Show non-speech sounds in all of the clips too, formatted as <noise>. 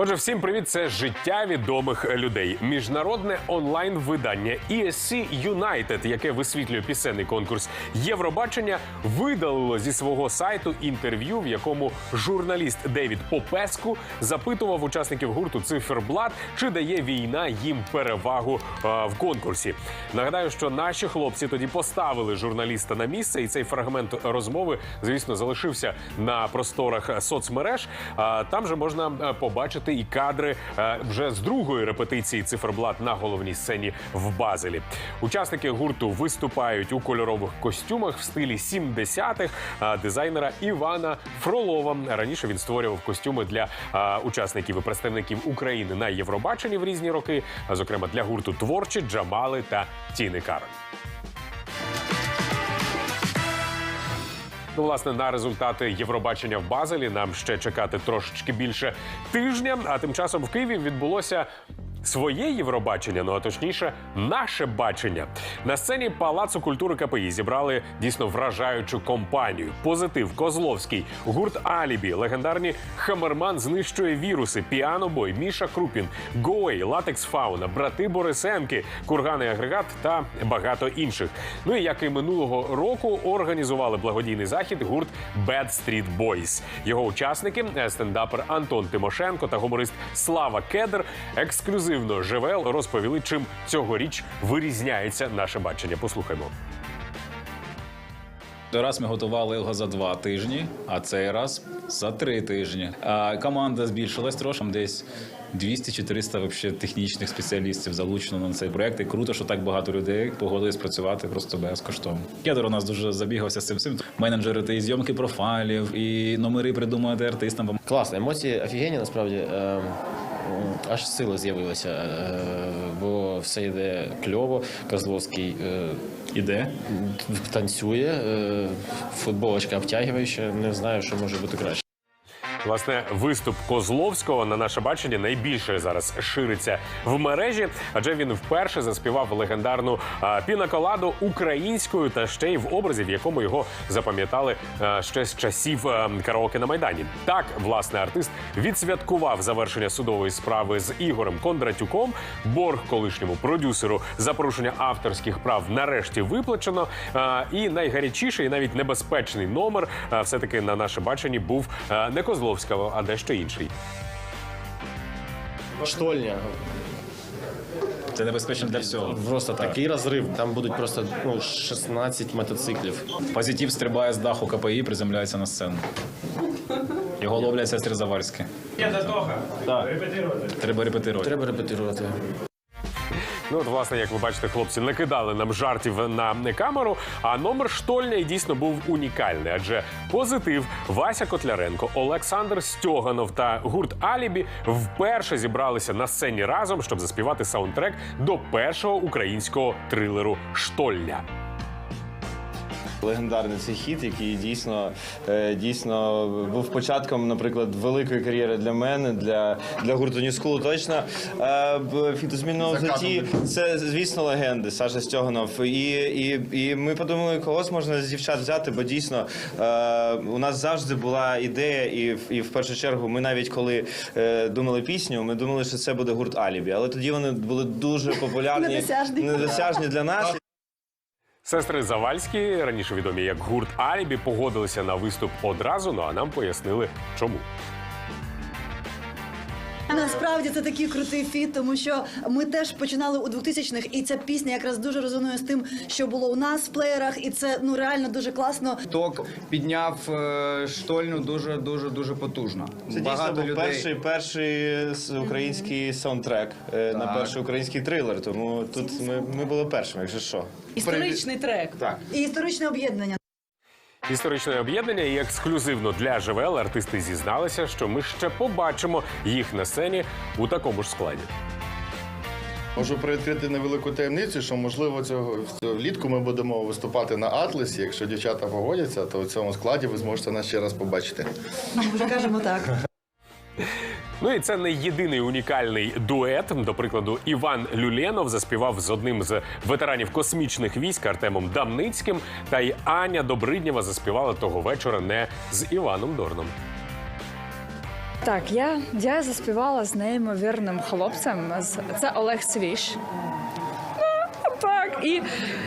Отже, всім привіт! Це життя відомих людей. Міжнародне онлайн-видання ESC United, яке висвітлює пісенний конкурс Євробачення, видалило зі свого сайту інтерв'ю, в якому журналіст Девід Попеску запитував учасників гурту Циферблат, чи дає війна їм перевагу е, в конкурсі. Нагадаю, що наші хлопці тоді поставили журналіста на місце, і цей фрагмент розмови, звісно, залишився на просторах соцмереж. А там же можна е, побачити і кадри е, вже з другої репетиції циферблат на головній сцені в Базелі. Учасники гурту виступають у кольорових костюмах в стилі 70-х а, дизайнера Івана Фролова. Раніше він створював костюми для учасників і представників України на Євробаченні в різні роки, зокрема для гурту творчі Джамали та Тіни Карен. Ну, власне, на результати Євробачення в Базелі нам ще чекати трошечки більше тижня. А тим часом в Києві відбулося. Своє Євробачення, ну а точніше, наше бачення на сцені Палацу культури КПІ зібрали дійсно вражаючу компанію. Позитив, Козловський, гурт Алібі, легендарні Хамерман знищує віруси, Піанобой, Міша Крупін, Гоей, Латекс Фауна, брати Борисенки, Курганий агрегат та багато інших. Ну і як і минулого року організували благодійний захід гурт Bad Street Boys. Його учасники стендапер Антон Тимошенко та гуморист Слава Кедр ексклюзивно ЖВЛ розповіли, чим цьогоріч вирізняється наше бачення. Послухаймо. Раз ми готували його за два тижні, а цей раз за три тижні. А команда збільшилась трошки, десь 200-400 вообще технічних спеціалістів залучено на цей проект. І круто, що так багато людей погодились працювати просто безкоштовно. Кедр у нас дуже забігався з цим всім. Менеджери і зйомки профайлів, і номери придумувати артистам. Класно, емоції офігенні, насправді. Аж сила з'явилися, е, бо все йде кльово. Козловський е, Іде. танцює, е, футболочка обтягуюча. Не знаю, що може бути краще. Власне, виступ Козловського на наше бачення найбільше зараз шириться в мережі, адже він вперше заспівав легендарну пінаколаду українською та ще й в образі, в якому його запам'ятали ще з часів караоке на майдані. Так, власне, артист відсвяткував завершення судової справи з Ігорем Кондратюком. Борг колишньому продюсеру за порушення авторських прав нарешті виплачено. І найгарячіший, і навіть небезпечний номер все-таки на наше баченні був не Козловського, а дещо інший. Штольня. Це небезпечно для всього. Просто такий розрив. Там будуть просто ну, 16 мотоциклів. Позитив стрибає з даху КПІ, приземляється на сцену. Його ловлять сестри Заварські. Треба репетирувати. Треба репетирувати. Ну, от, власне, як ви бачите, хлопці накидали нам жартів на камеру. А номер штольня дійсно був унікальний, адже позитив Вася Котляренко, Олександр Стьоганов та гурт Алібі вперше зібралися на сцені разом, щоб заспівати саундтрек до першого українського трилеру Штольня. Легендарний цей хіт, який дійсно е, дійсно був початком, наприклад, великої кар'єри для мене, для, для гурту New School точно. Е, Фітозмінного взуті це, звісно, легенди. Саша Стьоганов. І, і, і ми подумали, когось можна з дівчат взяти, бо дійсно е, у нас завжди була ідея, і, в- і в першу чергу ми навіть коли думали пісню, ми думали, що це буде гурт Алібі. Але тоді вони були дуже <laughs> популярні, Недосяжні. недосяжні для нас. Сестри Завальські, раніше відомі як гурт Алібі, погодилися на виступ одразу. Ну а нам пояснили, чому. Насправді це такий крутий фіт, тому що ми теж починали у 2000-х, і ця пісня якраз дуже резонує з тим, що було у нас в плеєрах, і це ну реально дуже класно. Ток підняв е, штольну дуже дуже дуже потужно. Це дійсно був перший, перший с- український саундтрек е, на перший український трилер. Тому тут ми, ми були першими, якщо що. Історичний трек. Так. І історичне об'єднання. Історичне об'єднання і ексклюзивно для ЖВЛ артисти зізналися, що ми ще побачимо їх на сцені у такому ж складі. Можу привідкрити невелику таємницю, що можливо цього цього влітку ми будемо виступати на Атласі. Якщо дівчата погодяться, то в цьому складі ви зможете нас ще раз побачити. Вже кажемо так. Ну і це не єдиний унікальний дует. До прикладу, Іван Люленов заспівав з одним з ветеранів космічних військ Артемом Дамницьким. Та й Аня Добриднєва заспівала того вечора не з Іваном Дорном. Так, я, я заспівала з неймовірним хлопцем. Це Олег Свіш. І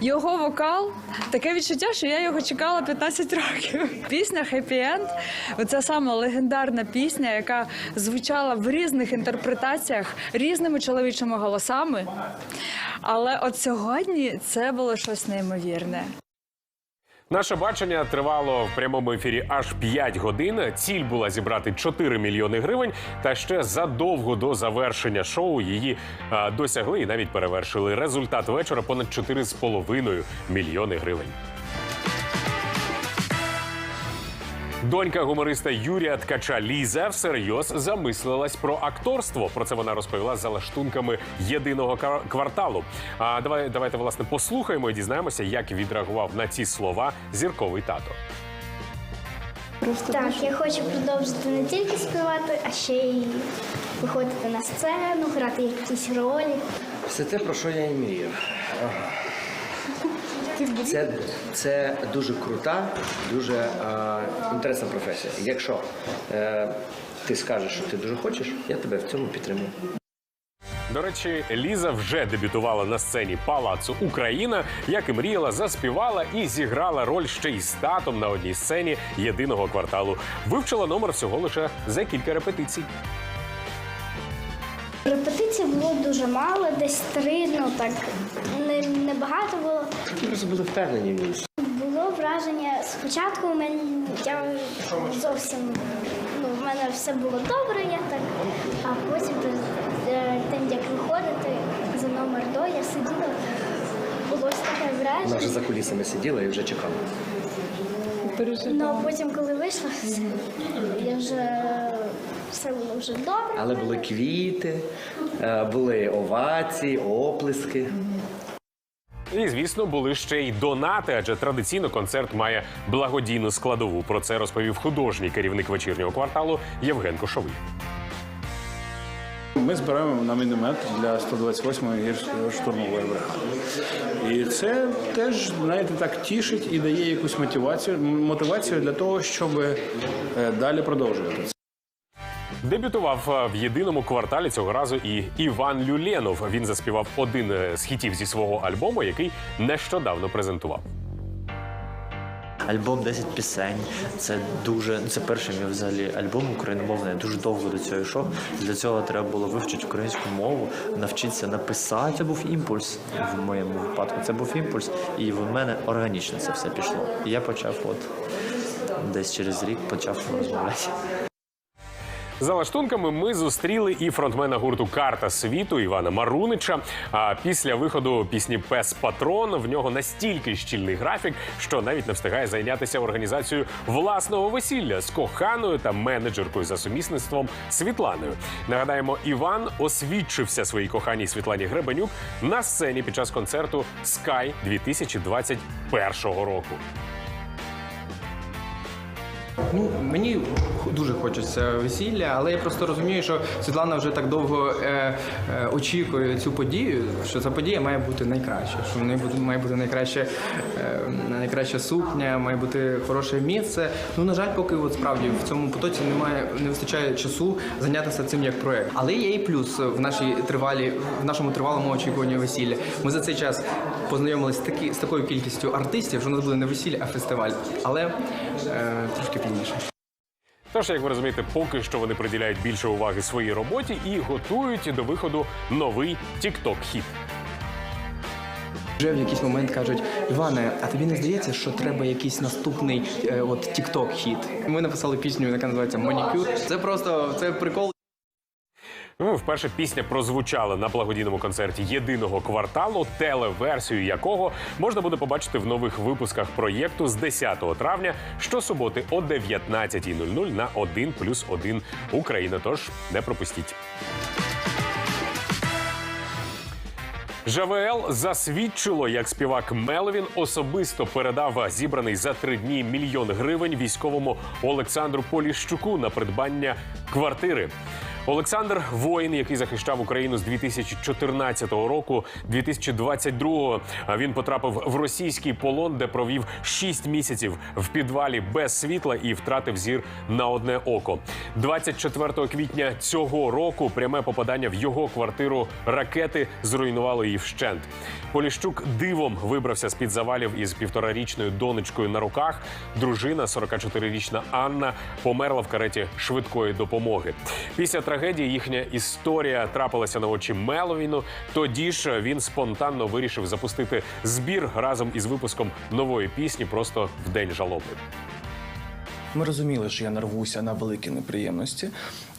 його вокал таке відчуття, що я його чекала 15 років. Пісня «Happy End» – це саме легендарна пісня, яка звучала в різних інтерпретаціях різними чоловічими голосами. Але от сьогодні це було щось неймовірне. Наше бачення тривало в прямому ефірі аж 5 годин. Ціль була зібрати 4 мільйони гривень. Та ще задовго до завершення шоу її а, досягли і навіть перевершили. Результат вечора понад 4,5 мільйони гривень. Донька гумориста Юрія Ткача Ліза всерйоз замислилась про акторство. Про це вона розповіла за лаштунками єдиного кварталу. А давай давайте власне послухаємо і дізнаємося, як відреагував на ці слова зірковий тато. Так, я хочу продовжити не тільки співати, а ще й виходити на сцену, грати якісь ролі. Все те, про що я і мріяв. Це, це дуже крута, дуже е, інтересна професія. Якщо е, ти скажеш, що ти дуже хочеш, я тебе в цьому підтримую. До речі, Ліза вже дебютувала на сцені Палацу Україна, як і мріяла, заспівала і зіграла роль ще й з татом на одній сцені єдиного кварталу. Вивчила номер всього лише за кілька репетицій. Репетицій було дуже мало, десь три, ну так не, не багато було. Ми просто були впевнені в ній. Було враження спочатку у мене я зовсім ну, в мене все було добре, я так, а потім е, тим, як виходити за номер до, я сиділа, було ось таке Вона вже за кулісами сиділа і вже чекала. Ну а потім, коли вийшла, я все було вже добре. Але були квіти, е, були овації, оплески. І звісно, були ще й донати, адже традиційно концерт має благодійну складову. Про це розповів художній керівник вечірнього кварталу Євген Кошовий. Ми збираємо на міномет для 128-ї гірської штурмової бригади. І це теж, знаєте, так тішить і дає якусь мотивацію, мотивацію для того, щоб е, далі продовжувати це. Дебютував е, в єдиному кварталі цього разу і Іван Люленов. Він заспівав один е, з хітів зі свого альбому, який нещодавно презентував. Альбом 10 пісень. Це дуже це перший мій взагалі альбом україномовний. Я дуже довго до цього йшов. Для цього треба було вивчити українську мову, навчитися написати. Це був імпульс в моєму випадку. Це був імпульс, і в мене органічно це все пішло. І я почав, от десь через рік почав розмовляти. За лаштунками ми зустріли і фронтмена гурту Карта світу Івана Марунича. А після виходу пісні Пес Патрон в нього настільки щільний графік, що навіть не встигає зайнятися організацією власного весілля з коханою та менеджеркою за сумісництвом Світланою. Нагадаємо, Іван освідчився своїй коханій Світлані Гребенюк на сцені під час концерту Sky 2021 року. Ну, мені дуже хочеться весілля, але я просто розумію, що Світлана вже так довго е, е, очікує цю подію, що ця подія має бути найкраща. Що в неї буде, має бути найкраще, е, найкраща сукня, має бути хороше місце. Ну, на жаль, поки от справді в цьому потоці немає, не вистачає часу зайнятися цим як проект. Але є і плюс в нашій тривалі, в нашому тривалому очікуванні весілля. Ми за цей час познайомилися такі, з такою кількістю артистів, що у нас буде не весілля, а фестиваль. Але трошки пізніше. Тож, як ви розумієте, поки що вони приділяють більше уваги своїй роботі і готують до виходу новий тікток хіт Вже в якийсь момент кажуть: Іване, а тобі не здається, що треба якийсь наступний е, от TikTok хіт? Ми написали пісню, яка називається Манікюр. Це просто це прикол. Ну, вперше пісня прозвучала на благодійному концерті єдиного кварталу, телеверсію якого можна буде побачити в нових випусках проєкту з 10 травня щосуботи о 19.00 на 1 плюс 1 Україна. Тож не пропустіть. ЖВЛ засвідчило, як співак Меловін особисто передав зібраний за три дні мільйон гривень військовому Олександру Поліщуку на придбання квартири. Олександр воїн, який захищав Україну з 2014 року, 2022 він потрапив в російський полон, де провів 6 місяців в підвалі без світла і втратив зір на одне око. 24 квітня цього року пряме попадання в його квартиру ракети зруйнувало її вщент. Поліщук дивом вибрався з під завалів із півторарічною донечкою на руках. Дружина, 44-річна Анна, померла в кареті швидкої допомоги. Після трагедії їхня історія трапилася на очі Меловіну. Тоді ж він спонтанно вирішив запустити збір разом із випуском нової пісні просто в день жалоби. Ми розуміли, що я нарвуся на великі неприємності,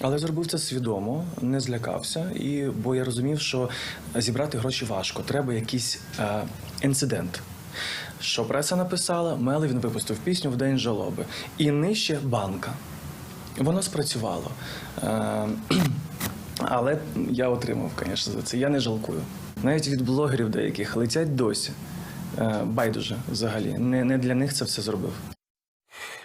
але зробив це свідомо, не злякався, і бо я розумів, що зібрати гроші важко. Треба якийсь е, інцидент. Що преса написала, Мели він випустив пісню в день жалоби. І нижче банка. Воно спрацювало. Е, <clears throat> але я отримав, звісно, за це. Я не жалкую. Навіть від блогерів деяких летять досі. Е, байдуже взагалі. Не, не для них це все зробив.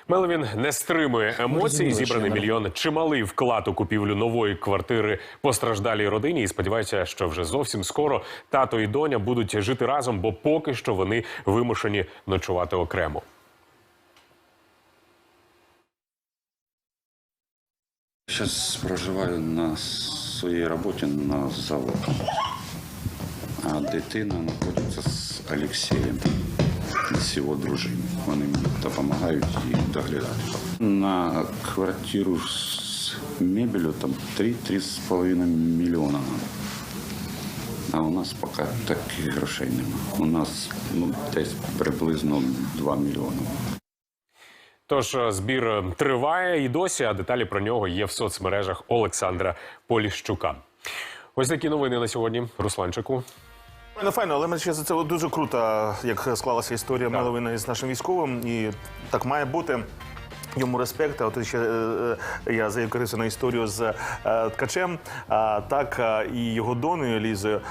Меловін не стримує емоцій. Зібраний мільйон чималий вклад у купівлю нової квартири постраждалій родині. І сподіваюся, що вже зовсім скоро тато і доня будуть жити разом, бо поки що вони вимушені ночувати окремо. Сейчас проживаю на своїй роботі на заводі. А дитина знаходиться з Олексієм, з його дружиною. Вони мені допомагають її доглядати. На квартиру з мебелью там 3-3,5 мільйона. А у нас поки таких грошей нема. У нас ну, десь приблизно 2 мільйони. Тож е, збір е, триває і досі, а деталі про нього є в соцмережах Олександра Поліщука. Ось такі новини на сьогодні. Русланчику. Ну, файно, але мені ще за це дуже круто, як склалася історія Меловина з нашим військовим, і так має бути. Йому респект, а от ще е, е, я заявкарився на історію з е, ткачем, а так е, і його донею Лізою.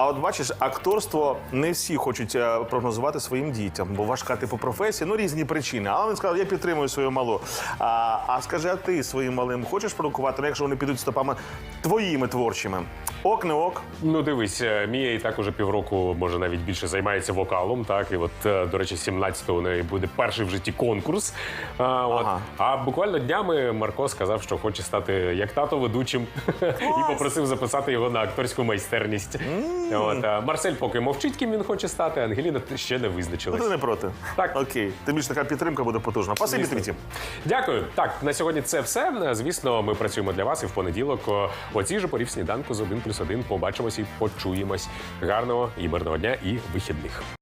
А от бачиш, акторство не всі хочуть е, прогнозувати своїм дітям, бо важка типу професія, ну різні причини. Але він сказав, я підтримую свою малу. А, а скажи, а ти своїм малим хочеш продукувати, ну, якщо вони підуть стопами твоїми творчими? Ок, не ок. Ну, дивись, е, Мія і так уже півроку, може навіть більше займається вокалом. Так, і от, е, до речі, 17-го у неї буде перший в житті конкурс. А, от. а буквально днями Марко сказав, що хоче стати як тато ведучим, <laughs> і попросив записати його на акторську майстерність. От, а Марсель поки мовчить, ким він хоче стати. Ангеліна ще не Ну, ти не проти. Так. Окей. Тим більше така підтримка буде потужна. Спасибі тобі. Дякую. Так, на сьогодні це все. Звісно, ми працюємо для вас і в понеділок о, о цій же порі сніданку з 1 плюс 1 побачимось і почуємось. Гарного і мирного дня і вихідних.